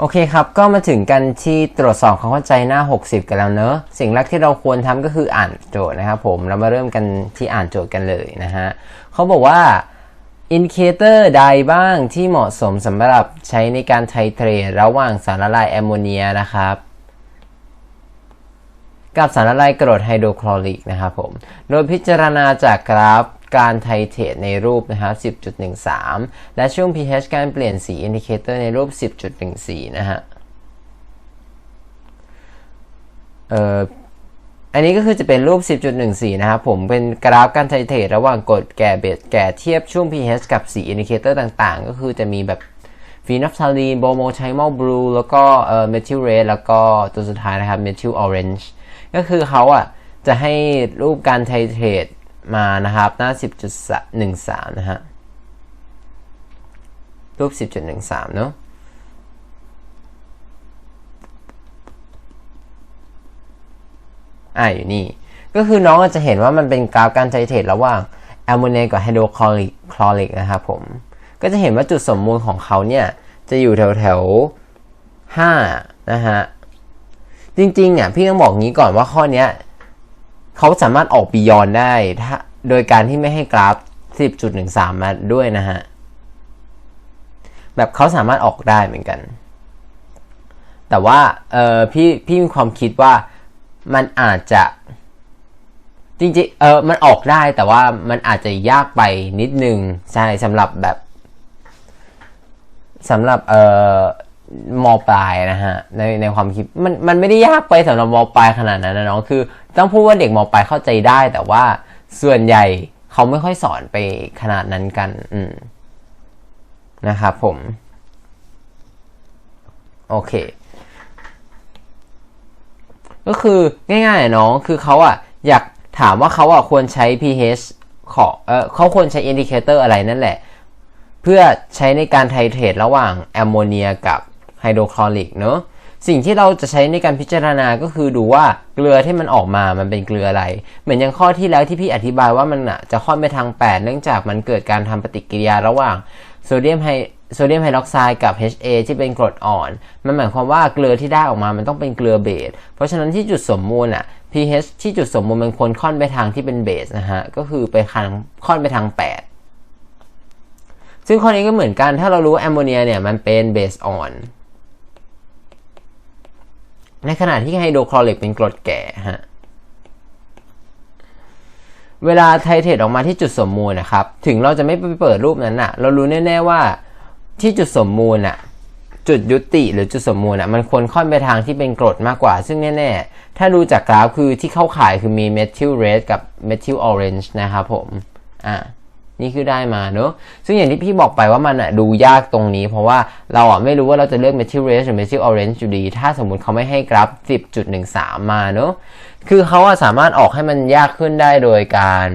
โอเคครับ ก็มาถึงกันที่ตรวจสอบความเข้าใจหน้า 60 กันแล้วเนอะ สิ่งแรกที่เราควรทำก็คืออ่านโจทย์นะครับผม เรามาเริ่มกันที่อ่านโจทย์กันเลยนะฮะเขาบอกว่าอินเคเตอร์ใดบ้างที่เหมาะสมสำหรับใช้ในการไทเทรตระหว่างสารละลายแอมโมเนียนะครับ กับสารละลายกรดไฮโดรคลอริกนะครับผม โดยพิจารณาจากกราฟ การไทเทตในรูปนะครับ 10.13 และช่วง pH การเปลี่ยนสีอินดิเคเตอร์ในรูป 10.14 นะฮะ เอ่อ อันนี้ก็คือจะเป็นรูป 10.14 นะครับ ผมเป็นกราฟการไทเทตระหว่างกดแก่เบสแก่เทียบช่วง pH กับสีอินดิเคเตอร์ต่างๆ ก็คือจะมีแบบฟีนอฟทาลีนโบโมไชมอลบลูแล้วก็เอ่อเมทิลเรดแล้วก็ตัวสุดท้ายนะครับเมทิลออเรนจ์ก็คือเขาอะจะให้รูปการไทเทต มานะครับ หน้า 10.13 นะฮะ รูป 10.13 เนอะอ่าอยู่นี่ ก็คือน้องอาจจะเห็นว่ามันเป็นกราฟการไทเทรตระหว่างแอมโมเนียกับไฮโดรคลอริกคลอริกนะครับผม ก็จะเห็นว่าจุดสมมูลของเขาเนี่ย จะอยู่แถวแถว5นะฮะ จริงๆอะพี่ต้องบอกงี้ก่อนว่าข้อเนี้ย เขาสามารถออกบียอนได้ถ้าโดยการที่ไม่ให้กราฟ 10.13 มาด้วยนะฮะ แบบเขาสามารถออกได้เหมือนกัน แต่ว่าเออพี่พี่มีความคิดว่ามันอาจจะจริงๆ เออ มันออกได้แต่ว่ามันอาจจะยากไปนิดนึง ใช่สำหรับแบบสำหรับเออ มปลายนะฮะในในความคิดมันมันไม่ได้ยากไปสำหรับมปลายขนาดนั้นนะน้องคือ ต้องพูดว่าเด็กมปลายเข้าใจได้ แต่ว่าส่วนใหญ่เขาไม่ค่อยสอนไปขนาดนั้นกัน อืมนะครับผม โอเค ก็คือง่ายๆน้องคือเขาอะอยากถามว่าเขาอะควรใช้ pH ขอเออเขาควรใช้อินดิเคเตอร์อะไรนั่นแหละ เพื่อใช้ในการไทเทรตระหว่างแอมโมเนียกับ ไฮโดรคลอริกเนอะสิ่งที่เราจะใช้ในการพิจารณาก็คือดูว่าเกลือที่มันออกมา มันเป็นเกลืออะไร เหมือนอย่างข้อที่แล้วที่พี่อธิบายว่ามันอะจะค่อนไปทาง 8 เนื่องจากมันเกิดการทำปฏิกิริยาระหว่างโซเดียมไฮโซเดียมไฮดรอกไซด์กับ HA ที่เป็นกรดอ่อน มันหมายความว่าเกลือที่ได้ออกมา มันต้องเป็นเกลือเบส เพราะฉะนั้นที่จุดสมมูลอะ pH ที่จุดสมมูลมันควรค่อนไปทางที่เป็นเบสนะฮะ ก็คือไปทางค่อนไปทาง 8 ซึ่งข้อนี้ก็เหมือนกัน ถ้าเรารู้แอมโมเนียเนี่ยมันเป็นเบสอ่อน ในขณะที่ไฮโดรคลอริกเป็นกรดแก่ฮะเวลาไทเทรตออกมาที่จุดสมมูลนะครับ ถึงเราจะไม่ไปเปิดรูปนั้นอะเรารู้แน่ ๆ ว่าที่จุดสมมูลอะจุดยุติหรือจุดสมมูลอะมันควรค่อนไปทางที่เป็นกรดมากกว่า ซึ่งแน่ ๆ ถ้าดูจากกราฟคือที่เข้าขายคือมีเมทิลเรดกับเมทิลออเรนจ์นะครับผม อ่า นี่คือได้มาเนอะซึ่งอย่างที่พี่บอกไปว่ามันอะดูยากตรงนี้ เพราะว่าเราอะไม่รู้ว่าเราจะเลือก Metal Red หรือ Metal Orange อยู่ดี ถ้าสมมุติเขาไม่ให้กราฟ 10.13 มาเนอะคือเขาอะสามารถออกให้มันยากขึ้นได้โดยการ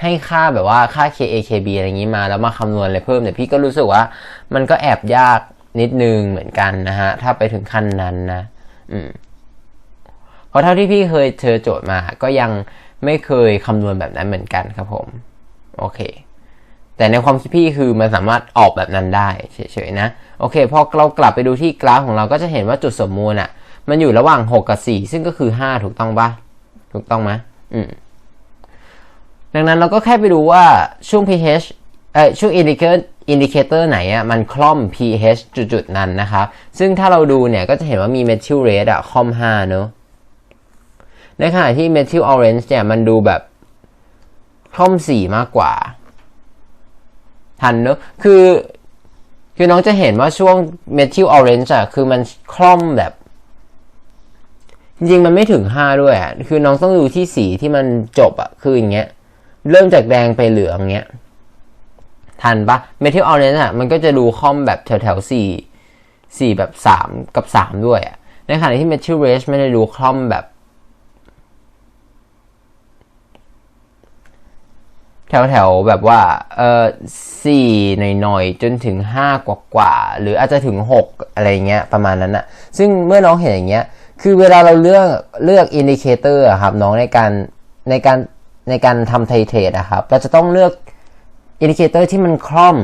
ให้ค่าแบบว่าค่า Ka Kb อะไรอย่างนี้มาแล้วมาคำนวณอะไรเพิ่มแต่พี่ก็รู้สึกว่า มันก็แอบยากนิดนึงเหมือนกันนะฮะ ถ้าไปถึงขั้นนั้นนะ อืม เพราะเท่าที่พี่เคยเจอโจทย์มา ก็ยังไม่เคยคำนวณแบบนั้นเหมือนกันครับผม โอเค แต่ในความคิดพี่คือมันสามารถออกแบบนั้นได้เฉยๆนะ โอเค พอเรากลับไปดูที่กราฟของเราก็จะเห็นว่าจุดสมมูลอะ่ะ มันอยู่ระหว่าง 6 กับ 4 ซึ่งก็คือ 5 ถูกต้องปะถูกต้องไหมอืม ดังนั้นเราก็แค่ไปดูว่าช่วง pH เอ่อช่วง indicator indicator ไหนอะมันคล่อม pH จุดๆนั้นนะครับ ซึ่งถ้าเราดูเนี่ยก็จะเห็นว่ามี methyl red อะคล่อม 5 เนอะ ในขณะที่ Metal Orange เนี่ยมันดูแบบคล่อมสีมากกว่า ทันเนอะคือคือน้องจะเห็นว่าช่วง Metal Orange อะคือมันคล่อมแบบ จริงๆ มันไม่ถึง 5 ด้วยอะคือน้องต้องดูที่สีที่มันจบอะคืออย่างเงี้ย เริ่มจากแดงไปเหลืองเงี้ย ทันปะ Metal Orange อะมันก็จะดูคล่อมแบบแถวแถวสี่สี่แบบสามกับสามด้วยอะในขณะที่ Metal Red ไม่ได้ดูคล่อมแบบ แถวแถวแบบว่าเออสี่หน่อยๆ จนถึงห้ากว่ากว่าหรืออาจจะถึงหกอะไรเงี้ยประมาณนั้นอะซึ่งเมื่อน้องเห็นอย่างเงี้ยคือเวลาเราเลือกเลือกอินดิเคเตอร์ครับน้องในการในการในการทำไทเทรดอะครับเราจะต้องเลือกอินดิเคเตอร์ที่มันคล่อม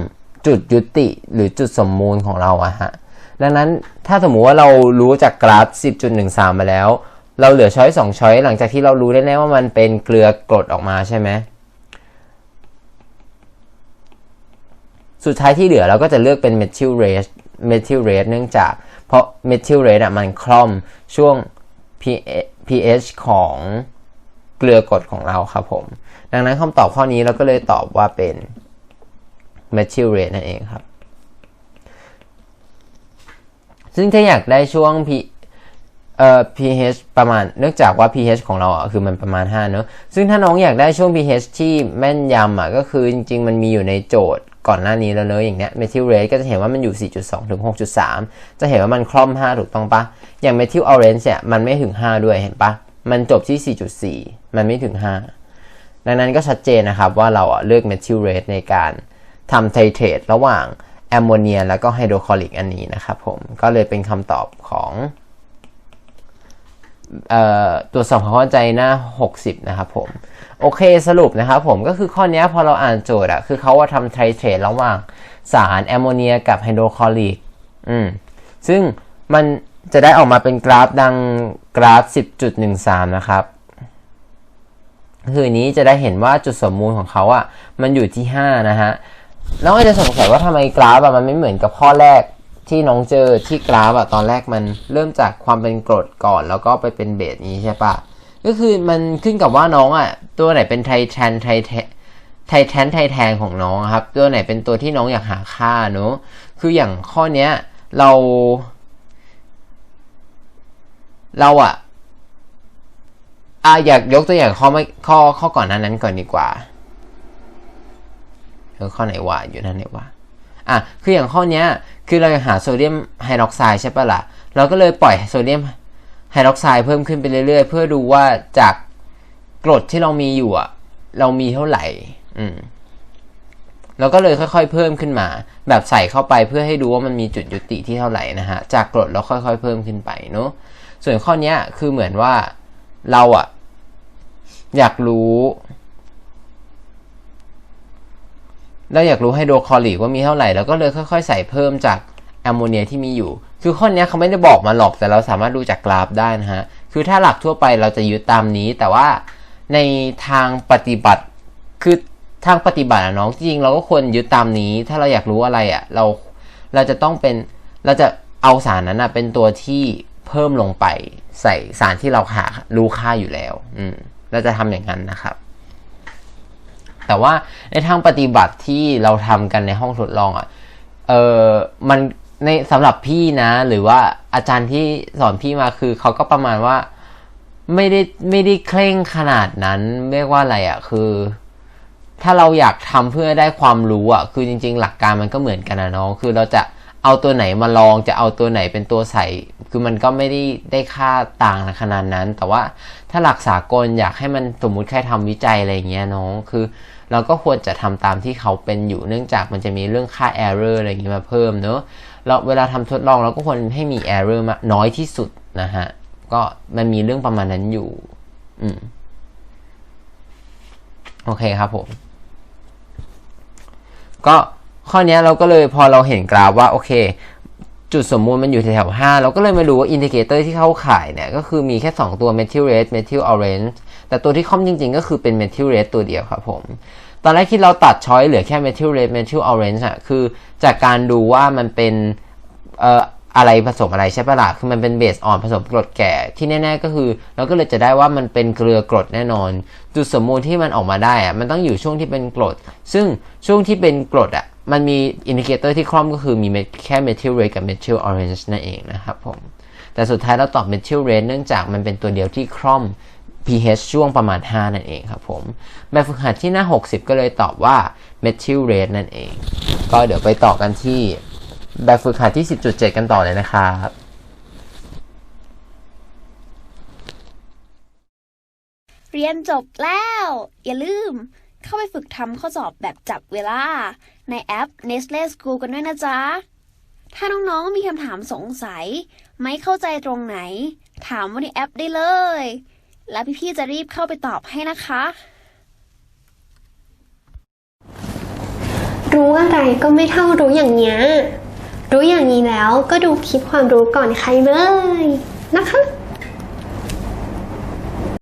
จุดยุติหรือจุดสมมูลของเราอะฮะดังนั้นถ้าสมมุติว่าเรารู้จากกราฟ 10.13 มาแล้ว เราเหลือช้อยสองช้อยหลังจากที่เรารู้แน่ว่ามันเป็นเกลือกรดออกมาใช่ไหม สุดท้ายที่เหลือเราก็จะเลือกเป็น methyl rate methyl rate เนื่องจาก เพราะ methyl rate อะมันคล่อมช่วง pH ของเกลือกรดของเราครับผม ดังนั้นคำตอบข้อนี้เราก็เลยตอบว่าเป็น methyl rate นั่นเองครับ ซึ่งถ้าอยากได้ช่วง p เอ่อ pH ประมาณ เนื่องจากว่า pH ของเราอะคือมันประมาณ 5 เนอะซึ่งถ้าน้องอยากได้ช่วง pH ที่แม่นยำอะก็คือจริง ๆ มันมีอยู่ในโจทย์ ก่อนหน้านี้แล้วเนอะอย่างเนี้ย methyl rate ก็จะเห็นว่ามันอยู่ 4.2 ถึง 6.3 จะเห็นว่ามันคล่อม 5 ถูกต้องปะอย่าง methyl orange เนี่ยมันไม่ถึง 5 ด้วยเห็นปะมันจบที่ 4.4 มันไม่ถึง 5 ดังนั้นก็ชัดเจนนะครับว่าเราเลือก methyl rate ในการทำไทเทรตระหว่างแอมโมเนียแล้วก็ไฮโดรคลอริกอันนี้นะครับผมก็เลยเป็นคำตอบของออตรวสอบความเข้าใจหน้า 60 นะครับผม โอเคสรุปนะครับผมก็คือข้อนี้พอเราอ่านโจทย์อะคือเขาว่าทำไทเทรตระหว่างสารแอมโมเนียกับไฮโดรคลอริกอืมซึ่งมันจะได้ออกมาเป็นกราฟดังกราฟ 10.13 นะครับ คือนนี้จะได้เห็นว่าจุดสมมูลของเขาอะมันอยู่ที่ 5 นะฮะน้องอาจจะสงสัยว่าทำไมกราฟอะมันไม่เหมือนกับข้อแรกที่น้องเจอที่กราฟอะตอนแรกมันเริ่มจากความเป็นกรดก่อน แล้วก็ไปเป็นเบสนี้ใช่ปะ ก็คือมันขึ้นกับว่าน้องอะตัวไหนเป็นไทแทนไทแทไทแทนไทแทนของน้องครับ ตัวไหนเป็นตัวที่น้องอยากหาค่าเนอะคืออย่างข้อเนี้ย เรา เราอะอะอยากยกตัวอย่างข้อไม่ข้อข้อก่อนหน้านั้นก่อนดีกว่าเออข้อไหนวะอยู่นั่นไหนวะอะคืออย่างข้อเนี้ย คือเราหาโซเดียมไฮดรอกไซด์ใช่ปะล่ะ เราก็เลยปล่อยโซเดียม ไฮดรอกไซด์เพิ่มขึ้นไปเรื่อยๆ เพื่อดูว่าจากกรดที่เรามีอยู่อะเรามีเท่าไหร่ อืมเราก็เลยค่อยๆ เพิ่มขึ้นมา แบบใส่เข้าไปเพื่อให้ดูว่ามันมีจุดยุติที่เท่าไหร่นะฮะ จากกรดเราค่อยๆ เพิ่มขึ้นไปเนาะส่วนข้อนี้คือเหมือนว่าเราอะอยากรู้เราอยากรู้ไฮโดรคลอริกว่ามีเท่าไหร่แล้วก็เลยค่อยๆ ใส่เพิ่มจากแอมโมเนียที่มีอยู่ คือข้อนี้เขาไม่ได้บอกมาหรอกแต่เราสามารถดูจากกราฟได้นะฮะ คือถ้าหลักทั่วไปเราจะยึดตามนี้ แต่ว่าในทางปฏิบัติ คือทางปฏิบัติอะน้องจริงเราก็ควรยึดตามนี้ ถ้าเราอยากรู้อะไรอะเราเราจะต้องเป็นเราจะเอาสารนั้นอะเป็นตัวที่เพิ่มลงไปใส่สารที่เราหารู้ค่าอยู่แล้ว อืมเราจะทำอย่างนั้นนะครับ แต่ว่าในทางปฏิบัติที่เราทำกันในห้องทดลองอะ่ะ เออมัน ในสำหรับพี่นะ หรือว่าอาจารย์ที่สอนพี่มาคือเขาก็ประมาณว่า ไม่ได้ไม่ได้เคร่งขนาดนั้นเรียกว่าอะไรอะ่ะ คือ ถ้าเราอยากทำเพื่อได้ความรู้อะ่ะ คือจริง ๆ หลักการมันก็เหมือนกันนะน้อง คือเราจะเอาตัวไหนมาลองจะเอาตัวไหนเป็นตัวใส่ คือมันก็ไม่ได้ได้ค่าต่างขนาดนั้น แต่ว่าถ้าหลักสากลอยากให้มันสมมุติใครทำวิจัยอะไรอย่างเงี้ยน้องคือ เราก็ควรจะทำตามที่เขาเป็นอยู่เนื่องจากมันจะมีเรื่องค่า error อะไรเงี้ยมาเพิ่มเนอะ แล้วเวลาทำทดลองเราก็ควรให้มี error มาน้อยที่สุดนะฮะ ก็มันมีเรื่องประมาณนั้นอยู่ อืม โอเคครับผม ก็ข้อนี้เราก็เลยพอเราเห็นกราฟว่าโอเค จุดสมมูลมันอยู่แถวๆ5เราก็เลยมาดูว่าอินดิเคเตอร์ที่เข้าข่ายเนี่ยก็คือมีแค่ 2 ตัว methyl red methyl orange แต่ตัวที่ค่อมจริงๆ ก็คือเป็น methyl red ตัวเดียวครับผม ตอนแรกที่เราตัดช้อยเหลือแค่ methyl red methyl orange อะคือจากการดูว่ามันเป็นเอ่ออะไรผสมอะไรใช่ปะล่ะ คือมันเป็นเบสอ่อนผสมกรดแก่ที่แน่ ๆ ก็คือ เราก็เลยจะได้ว่ามันเป็นเกลือกรดแน่นอน จุดสมมูลที่มันออกมาได้อะมันต้องอยู่ช่วงที่เป็นกรด ซึ่งช่วงที่เป็นกรดอะมันมีอินดิเคเตอร์ที่คล่อมก็คือมีแค่ methyl red กับ methyl orange นั่นเองนะครับผม แต่สุดท้ายเราตอบ methyl red เนื่องจากมันเป็นตัวเดียวที่คล่อม pH ช่วงประมาณ 5 นั่นเองครับผม แบบฝึกหัดที่หน้า 60 ก็เลยตอบว่า methyl red นั่นเอง ก็เดี๋ยวไปต่อกันที่แบบฝึกหัดที่ 10.7 กันต่อเลยนะครับเรียนจบแล้ว อย่าลืม เข้าไปฝึกทำข้อสอบแบบจับเวลา ในแอป Nestle School กันด้วยนะจ๊ะ ถ้าน้องๆมีคำถามสงสัย ไม่เข้าใจตรงไหน ถามว่าในแอปได้เลย แล้วพี่ๆจะรีบเข้าไปตอบให้นะคะ รู้อะไรก็ไม่เท่ารู้อย่างเนี้ยรู้อย่างนี้แล้วก็ดูคลิปความรู้ก่อนใครเลยนะคะ